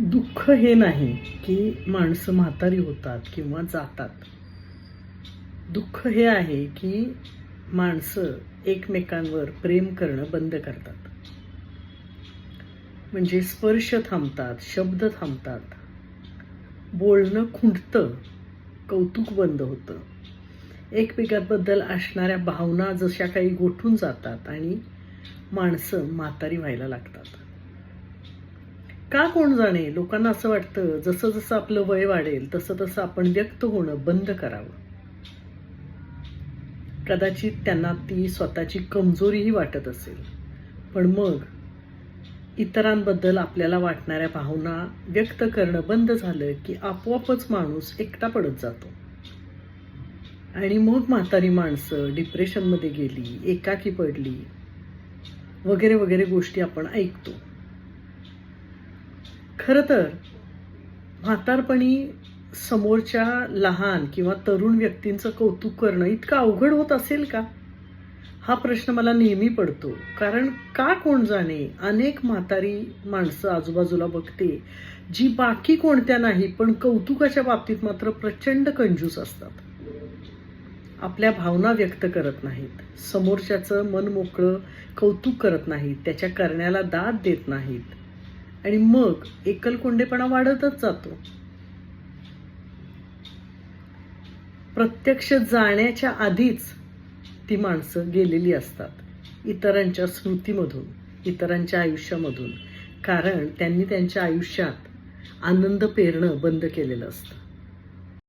दुःख हे नाही की माणसं म्हातारी होतात किंवा जातात. दुःख हे आहे की माणसं एकमेकांवर प्रेम करणं बंद करतात. म्हणजे स्पर्श थांबतात शब्द थांबतात. बोलणं खुंटतं कौतुक बंद होतं. एकमेकांबद्दल असणाऱ्या भावना जशा काही गोठून जातात आणि माणसं म्हातारी व्हायला लागतात. का कोण जाणे? लोकांना असं वाटतं जसं जसं आपलं वय वाढेल तसं तसं आपण व्यक्त होणं बंद करावं. कदाचित त्यांना ती स्वतःची कमजोरीही वाटत असेल. पण मग इतरांबद्दल आपल्याला वाटणाऱ्या भावना व्यक्त करणं बंद झालं की आपोआपच माणूस एकटा पडत जातो. आणि मग म्हातारी माणसं डिप्रेशनमध्ये गेली एकाकी पडली वगैरे वगैरे गोष्टी आपण ऐकतो. खरं तर म्हातारपणी समोरच्या लहान किंवा तरुण व्यक्तींचं कौतुक करणं इतकं अवघड होत असेल का? हा प्रश्न मला नेहमी पडतो. कारण का कोण जाणे? अनेक म्हातारी माणसं आजूबाजूला बघते जी बाकी कोणत्या नाही पण कौतुकाच्या बाबतीत मात्र प्रचंड कंजूस असतात. आपल्या भावना व्यक्त करत नाहीत. समोरच्याचं मन मोकळं कौतुक करत नाहीत. त्याच्या करण्याला दाद देत नाहीत. आणि मग एकलकोंडेपणा वाढतच जातो. प्रत्यक्ष जाण्याच्या आधीच ती माणसं गेलेली असतात इतरांच्या स्मृतीमधून इतरांच्या आयुष्यामधून. कारण त्यांनी त्यांच्या आयुष्यात आनंद पेरणं बंद केलेलं असतं.